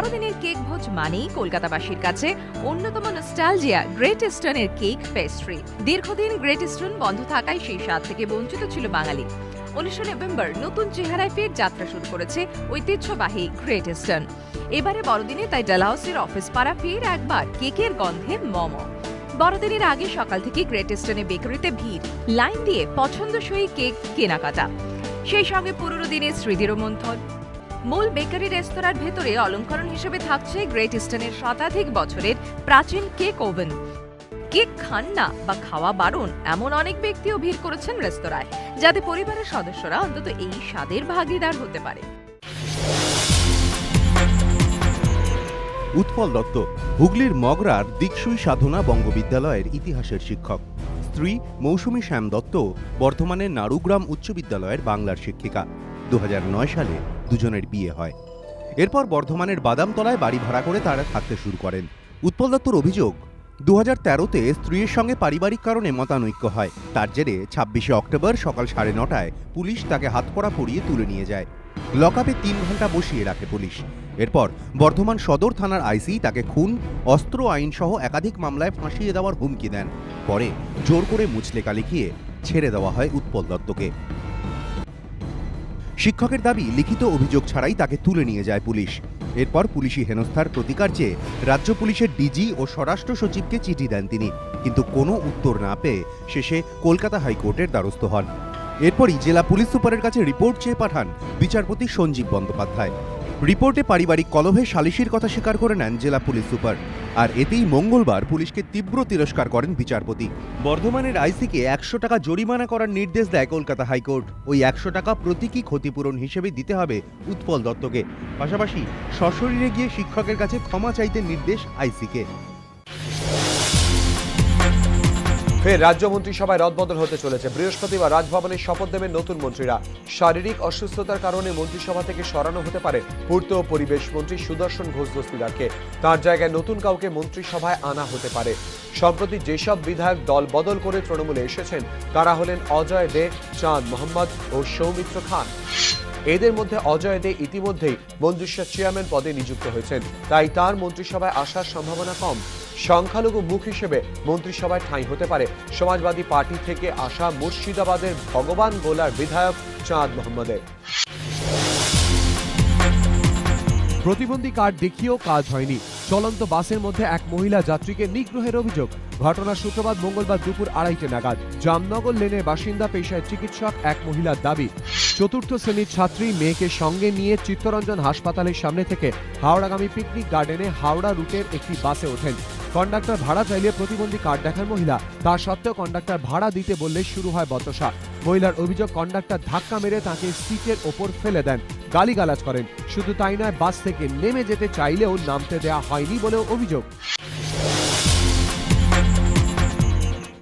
মানেই কলকাতাবাসীর কাছে অন্যতম নস্টালজিয়া গ্রেট ইস্টার্নের কেক পেস্ট্রি দীর্ঘদিন গ্রেট ইস্টার্ন বন্ধ থাকায় সেই স্বাদ থেকে বঞ্চিত ছিল বাঙালি। উনিশশো নভেম্বর নতুন চেহারায় ফের যাত্রা শুরু করেছে ঐতিহ্যবাহী গ্রেট ইস্টার্ন এবারে বড়দিনে তাই ডালহাউসের অফিস পাড়া ফের একবার কেকের গন্ধে মম। বড়দিনের আগে সকাল থেকে গ্রেট ইস্টার্নে বেকারিতে ভিড়। লাইন দিয়ে পছন্দসই কেক কেনাকাটা। সেই সঙ্গে পুরনো দিনের স্মৃতিরও মন্থন মূল বেকারি রেস্তোরাঁর ভেতরে অলঙ্করণ হিসেবে থাকছে গ্রেট ইস্টার্নের শতাধিক বছরের প্রাচীন কেক ওভেন। কেক খান না বা খাওয়া বারণ এমন অনেক ব্যক্তিও ভিড় করেছেন রেস্তোরাঁয় যাতে পরিবারের সদস্যরা অন্তত এই স্বাদের ভাগিদার হতে পারে। উৎপল দত্ত, হুগলির মগরার দিকসুই সাধনা বঙ্গবিদ্যালয়ের ইতিহাসের শিক্ষক। স্ত্রী মৌসুমী শ্যাম দত্ত বর্তমানে নারুগ্রাম উচ্চ বিদ্যালয়ের বাংলার শিক্ষিকা। দু হাজার নয় সালে দুজনের বিয়ে হয়। এরপর বর্ধমানের বাদামতলায় বাড়ি ভাড়া করে তারা থাকতে শুরু করেন। উৎপল দত্তর অভিযোগ দু হাজার তেরোতে স্ত্রীর সঙ্গে পারিবারিক কারণে মতানৈক্য হয়। তার জেরে ছাব্বিশে অক্টোবর সকাল সাড়ে নটায় পুলিশ তাকে হাতকড়া পরিয়ে তুলে নিয়ে যায়। লকআপে তিন ঘণ্টা বসিয়ে রাখে পুলিশ। এরপর বর্ধমান সদর থানার আইসি তাকে খুন, অস্ত্র আইন সহ একাধিক মামলায় ফাঁসিয়ে দেওয়ার হুমকি দেন। পরে জোর করে মুচলেকা লিখিয়ে ছেড়ে দেওয়া হয় উৎপল দত্তকে। শিক্ষকের দাবি, লিখিত অভিযোগ ছাড়াই তাকে তুলে নিয়ে যায় পুলিশ। এরপর পুলিশি হেনস্থার প্রতিকার চেয়ে রাজ্য পুলিশের ডিজি ও স্বরাষ্ট্র সচিবকে চিঠি দেন তিনি। কিন্তু কোনো উত্তর না পেয়ে শেষে কলকাতা হাইকোর্টের দ্বারস্থ হন। এরপরই জেলা পুলিশ সুপারের কাছে রিপোর্ট চেয়ে পাঠান বিচারপতি সঞ্জীব বন্দ্যোপাধ্যায়। রিপোর্টে পারিবারিক কলহে সালিশির কথা স্বীকার করে নেন জেলা পুলিশ সুপার। আর এতেই মঙ্গলবার পুলিশকে তীব্র তিরস্কার করেন বিচারপতি। বর্ধমানের আইসিকে একশো টাকা জরিমানা করার নির্দেশ দেয় কলকাতা হাইকোর্ট। ওই একশো টাকা প্রতীকী ক্ষতিপূরণ হিসেবে দিতে হবে উৎপল দত্তকে। পাশাপাশি সশরীরে গিয়ে শিক্ষকের কাছে ক্ষমা চাইতে নির্দেশ আইসিকে। ফের রাজ্য মন্ত্রিসভায় রদবদল হতে চলেছে। বৃহস্পতিবার রাজভবনে শপথ দেবেন নতুন মন্ত্রীরা। শারীরিক অসুস্থতার কারণে মন্ত্রিসভা থেকে সরানো হতে পারে পূর্ত পরিবেশ মন্ত্রী সুদর্শন ঘোষ দস্তিদারকে। তার জায়গায় নতুন কাউকে মন্ত্রিসভায় আনা হতে পারে। সম্প্রতি যেসব বিধায়ক দল বদল করে তৃণমূলে এসেছেন, তারা হলেন অজয় দে, চাঁদ মোহাম্মদ ও সৌমিত্র খান। এদের মধ্যে অজয় দে ইতিমধ্যেই মন্ত্রিসভার চেয়ারম্যান পদে নিযুক্ত হয়েছেন। তাই তার মন্ত্রিসভায় আসার সম্ভাবনা কম। সংখ্যালঘু মুখ হিসেবে মন্ত্রিসভায় ঠাঁই হতে পারে সমাজবাদী পার্টি থেকে আসা মুর্শিদাবাদের ভগবান গোলার বিধায়ক চাঁদ মোহাম্মদের প্রতিবন্ধী কার্ড দেখিয়েও কাজ হয়নি। চলন্ত বাসের মধ্যে এক মহিলা যাত্রীকে নিগ্রহের অভিযোগ। ঘটনার সূত্রপাত মঙ্গলবার দুপুর আড়াইটে নাগাদ। জামনগর লেনের বাসিন্দা পেশায় চিকিৎসক এক মহিলার দাবি, চতুর্থ শ্রেণির ছাত্রী মেয়েকে সঙ্গে নিয়ে চিত্তরঞ্জন হাসপাতালের সামনে থেকে হাওড়াগামী পিকনিক গার্ডেনে হাওড়া রুটের একটি বাসে ওঠেন। কন্ডাক্টর ভাড়া চাইলে প্রতিবন্ধী কার্ড দেখার মহিলা, তা সত্ত্বেও কন্ডাক্টর ভাড়া দিতে বললে শুরু হয় বচসা মহিলার অভিযোগ, কন্ডাক্টর ধাক্কা মেরে তাকে সিটের ওপর ফেলে দেন। গালিগালাজ করেন। শুধু তাই নয়, বাস থেকে নেমে যেতে চাইলেও নামতে দেয়া হয়নি বলেও অভিযোগ।